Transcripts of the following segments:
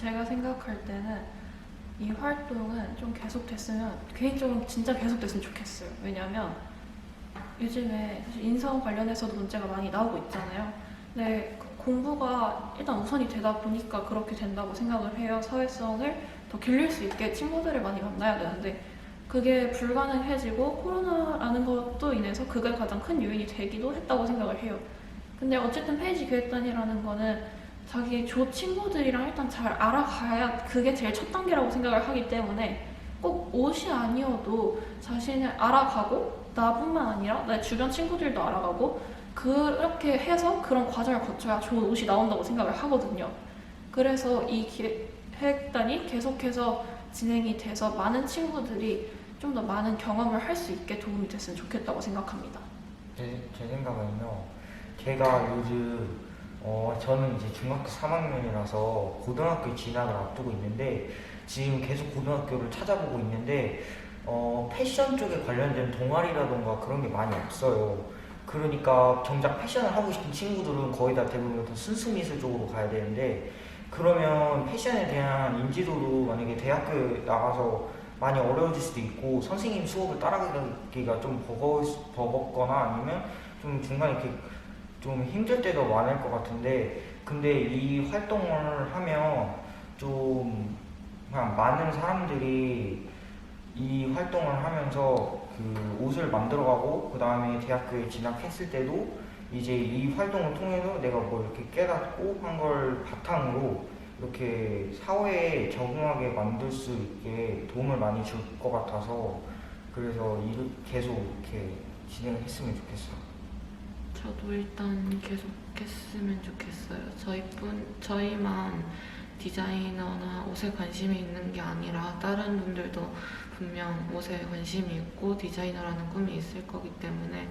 제가 생각할 때는 이 활동은 좀 계속됐으면 개인적으로 진짜 계속됐으면 좋겠어요. 왜냐하면 요즘에 사실 인성 관련해서도 문제가 많이 나오고 있잖아요. 근데 그 공부가 일단 우선이 되다 보니까 그렇게 된다고 생각을 해요. 사회성을 더 길릴 수 있게 친구들을 많이 만나야 되는데 그게 불가능해지고 코로나라는 것도 인해서 그게 가장 큰 요인이 되기도 했다고 생각을 해요. 근데 어쨌든 페이지 기획단이라는 거는 자기 조 친구들이랑 일단 잘 알아가야 그게 제일 첫 단계라고 생각을 하기 때문에 꼭 옷이 아니어도 자신을 알아가고 나뿐만 아니라 내 주변 친구들도 알아가고 그렇게 해서 그런 과정을 거쳐야 좋은 옷이 나온다고 생각을 하거든요. 그래서 이 기획단이 계속해서 진행이 돼서 많은 친구들이 좀 더 많은 경험을 할 수 있게 도움이 됐으면 좋겠다고 생각합니다. 제, 제 생각은요. 제가 요즘 어 저는 이제 중학교 3학년이라서 고등학교 진학을 앞두고 있는데 지금 계속 고등학교를 찾아보고 있는데 어 패션 쪽에 관련된 동아리라던가 그런 게 많이 없어요. 그러니까 정작 패션을 하고 싶은 친구들은 거의 다 대부분 다 순수미술 쪽으로 가야 되는데 그러면 패션에 대한 인지도도 만약에 대학교에 나가서 많이 어려워질 수도 있고 선생님 수업을 따라가기가 좀 버거, 버겁거나 아니면 좀 중간에 이렇게 좀 힘들 때도 많을 것 같은데 근데 이 활동을 하면 좀 그냥 많은 사람들이 이 활동을 하면서 그 옷을 만들어가고 그 다음에 대학교에 진학했을 때도 이제 이 활동을 통해서 내가 뭐 이렇게 깨닫고 한 걸 바탕으로 이렇게 사회에 적응하게 만들 수 있게 도움을 많이 줄 것 같아서 그래서 이를 계속 이렇게 진행을 했으면 좋겠어. 저도 일단 계속했으면 좋겠어요. 저희뿐 저희만 디자이너나 옷에 관심이 있는 게 아니라 다른 분들도 분명 옷에 관심이 있고 디자이너라는 꿈이 있을 거기 때문에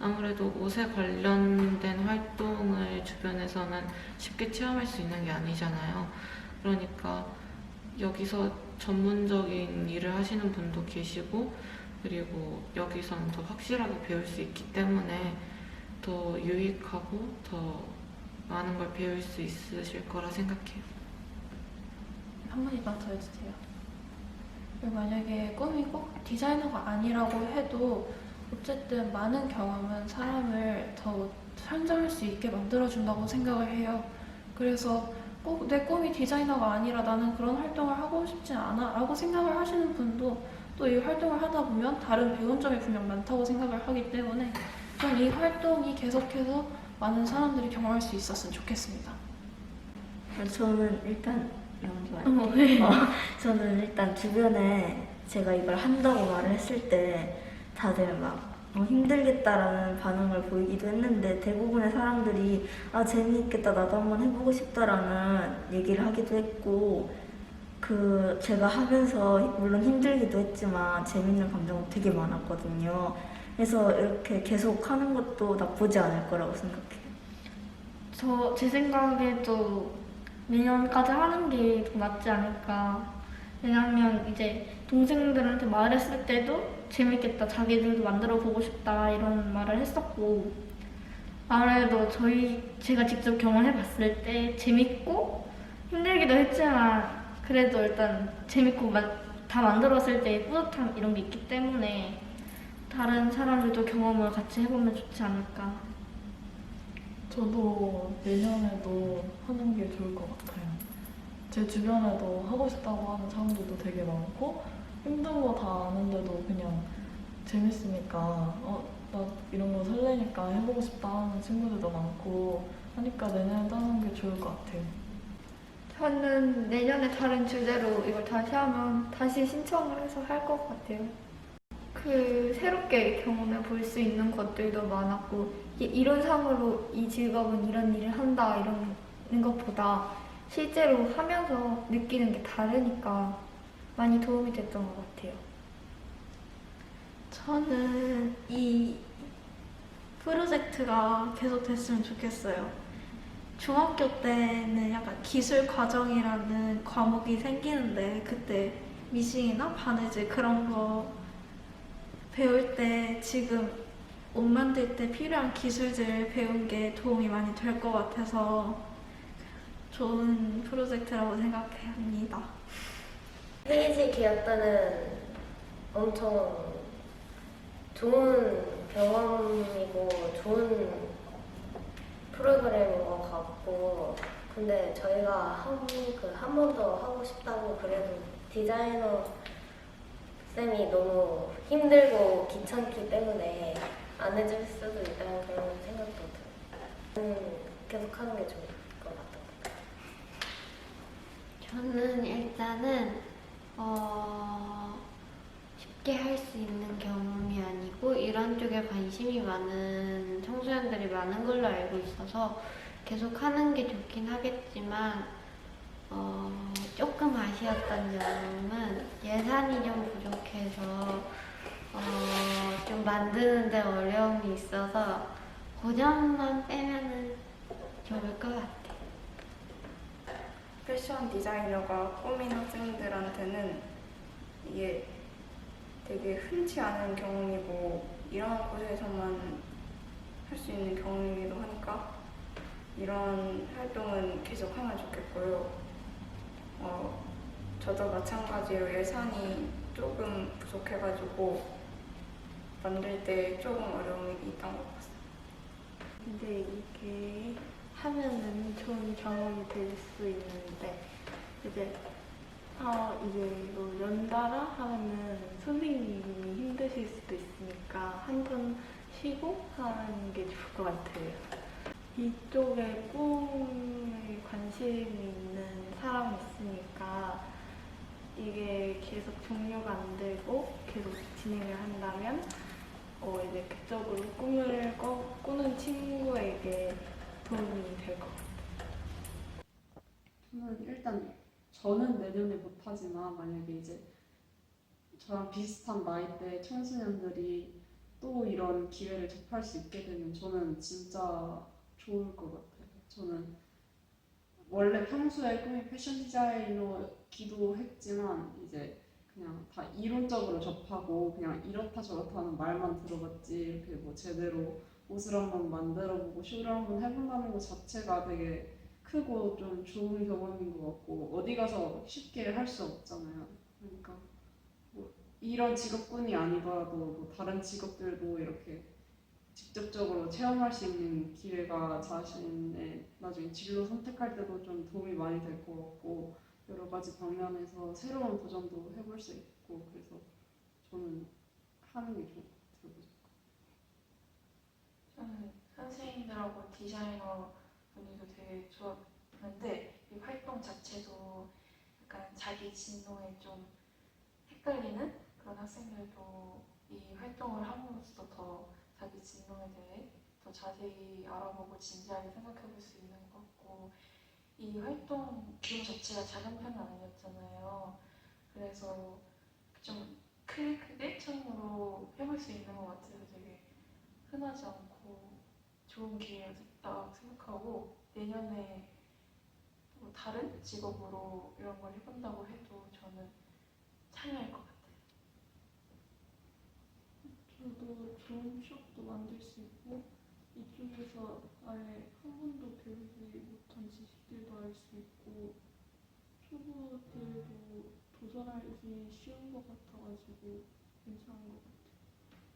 아무래도 옷에 관련된 활동을 주변에서는 쉽게 체험할 수 있는 게 아니잖아요. 그러니까 여기서 전문적인 일을 하시는 분도 계시고 그리고 여기서는 더 확실하게 배울 수 있기 때문에 더 유익하고 더 많은 걸 배울 수 있으실 거라 생각해요. 한마디만 더 해주세요. 만약에 꿈이 꼭 디자이너가 아니라고 해도 어쨌든 많은 경험은 사람을 더 성장할 수 있게 만들어준다고 생각을 해요. 그래서 꼭 내 꿈이 디자이너가 아니라 나는 그런 활동을 하고 싶지 않아 라고 생각을 하시는 분도 또 이 활동을 하다 보면 다른 배운 점이 분명 많다고 생각을 하기 때문에 전이 활동이 계속해서 많은 사람들이 경험할 수 있었으면 좋겠습니다. 저는 일단. 어머, 왜? 어, 저는 일단 주변에 제가 이걸 한다고 말을 했을 때 다들 막 어, 힘들겠다라는 반응을 보이기도 했는데 대부분의 사람들이 아 재미있겠다 나도 한번 해보고 싶다라는 얘기를 하기도 했고 그 제가 하면서 물론 힘들기도 했지만 재밌는 감정도 되게 많았거든요. 그래서 이렇게 계속 하는 것도 나쁘지 않을 거라고 생각해요. 저 제 생각에도 내년까지 하는 게 더 낫지 않을까. 왜냐하면 이제 동생들한테 말했을 때도 재밌겠다, 자기들도 만들어 보고 싶다 이런 말을 했었고 아무래도 저희 제가 직접 경험해 봤을 때 재밌고 힘들기도 했지만 그래도 일단 재밌고 마- 다 만들었을 때 뿌듯함 이런 게 있기 때문에 다른 사람들도 경험을 같이 해보면 좋지 않을까. 저도 내년에도 하는 게 좋을 것 같아요. 제 주변에도 하고 싶다고 하는 사람들도 되게 많고 힘든 거 다 아는데도 그냥 재밌으니까 어, 나 이런 거 설레니까 해보고 싶다 하는 친구들도 많고 하니까 내년에도 하는 게 좋을 것 같아요. 저는 내년에 다른 주제로 이걸 다시 하면 다시 신청을 해서 할 것 같아요. 그 새롭게 경험해 볼 수 있는 것들도 많았고 이- 이런 상으로 이 직업은 이런 일을 한다 이런 것보다 실제로 하면서 느끼는 게 다르니까 많이 도움이 됐던 것 같아요. 저는 이 프로젝트가 계속 됐으면 좋겠어요. 중학교 때는 약간 기술 과정이라는 과목이 생기는데 그때 미싱이나 바느질 그런 거 배울 때 지금 옷 만들 때 필요한 기술들 배운 게 도움이 많이 될 것 같아서 좋은 프로젝트라고 생각합니다. 페이지 기획단은 엄청 좋은 경험이고 좋은 프로그램인 것 같고 근데 저희가 한그한 번더 하고 싶다고 그래도 디자이너 쌤이 너무 힘들고 귀찮기 때문에 안 해줄 수도 있다는 그런 생각도 들어요. 음, 계속 하는 게 좋을 것 같아요. 저는 일단은 어, 쉽게 할 수 있는 경험이 아니고 이런 쪽에 관심이 많은 청소년들이 많은 걸로 알고 있어서 계속 하는 게 좋긴 하겠지만 어, 아쉬웠던 점은 예산이 좀 부족해서 어, 좀 만드는데 어려움이 있어서 그 점만 빼면은 좋을 것 같아요. 패션 디자이너가 꾸민 학생들한테는 이게 되게 흔치 않은 경험이고 이런 곳에서만 할 수 있는 경험이기도 하니까 이런 활동은 계속 하면 좋겠고요. 어, 저도 마찬가지로 예산이 조금 부족해가지고 만들 때 조금 어려움이 있던 것 같습니다. 근데 이게 하면은 좋은 경험이 될 수 있는데 이제 아 이제 뭐 연달아 하면은 선생님이 힘드실 수도 있으니까 한 번 쉬고 하는 게 좋을 것 같아요. 이쪽에 꿈에 관심이 있는 사람이 있으니까 이게 계속 종료가 안 되고 계속 진행을 한다면 어 이제 그쪽으로 꿈을 꿔, 꾸는 친구에게 도움이 될 것 같아요. 저는 일단 저는 내년에 못하지만 만약에 이제 저랑 비슷한 나이대 청소년들이 또 이런 기회를 접할 수 있게 되면 저는 진짜 좋을 것 같아요. 저는 원래 평소에 꿈이 패션 디자이너 기도 했지만 이제 그냥 다 이론적으로 접하고 그냥 이렇다 저렇다 하는 말만 들어봤지 이렇게 뭐 제대로 옷을 한번 만들어보고 쇼를 한번 해본다는 것 자체가 되게 크고 좀 좋은 경험인 것 같고 어디 가서 쉽게 할 수 없잖아요. 그러니까 뭐 이런 직업군이 아니더라도 뭐 다른 직업들도 이렇게 직접적으로 체험할 수 있는 기회가 자신의 나중에 진로 선택할 때도 좀 도움이 많이 될 것 같고 여러 가지 방면에서 새로운 도전도 해볼 수 있고 그래서 저는 하는 게 좋을 것 같아요. 선생님들하고 디자이너 분위기도 되게 좋았는데 이 활동 자체도 약간 자기 진로에 좀 헷갈리는 그런 학생들도 이 활동을 함으로써 더 자기 진로에 대해 더 자세히 알아보고 진지하게 생각해 볼 수 있는 것 같고 이 활동 규모 자체가 작은 편은 아니었잖아요. 그래서 좀 크게 크게 처음으로 해볼 수 있는 것 같아서 되게 흔하지 않고 좋은 기회가 됐다 생각하고 내년에 뭐 다른 직업으로 이런 걸 해본다고 해도 저는 참여할 것 같아요. 저도 좋은 추억도 만들 수 있고 이쪽에서 아예 한 번도 배우지 지식들도 알 수 있고 초보들도 도전하기 쉬운 것 같아가지고 괜찮은 것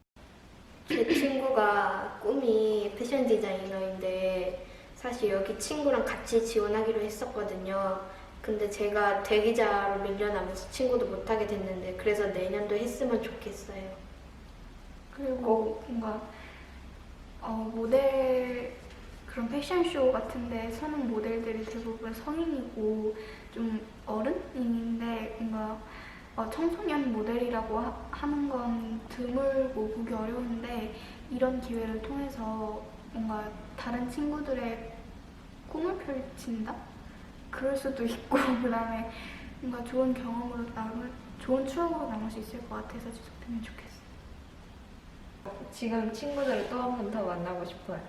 같아요. 제 친구가 꿈이 패션 디자이너인데 사실 여기 친구랑 같이 지원하기로 했었거든요. 근데 제가 대기자로 밀려나면서 친구도 못하게 됐는데 그래서 내년도 했으면 좋겠어요. 그리고 뭔가 어, 모델 그런 패션쇼 같은데 서는 모델들이 대부분 성인이고 좀 어른인데 뭔가 어, 청소년 모델이라고 하, 하는 건 드물고 보기 어려운데 이런 기회를 통해서 뭔가 다른 친구들의 꿈을 펼친다? 그럴 수도 있고 그 다음에 뭔가 좋은 경험으로 남을 좋은 추억으로 남을 수 있을 것 같아서 지속되면 좋겠어요. 지금 친구들을 또 한 번 더 만나고 싶어요.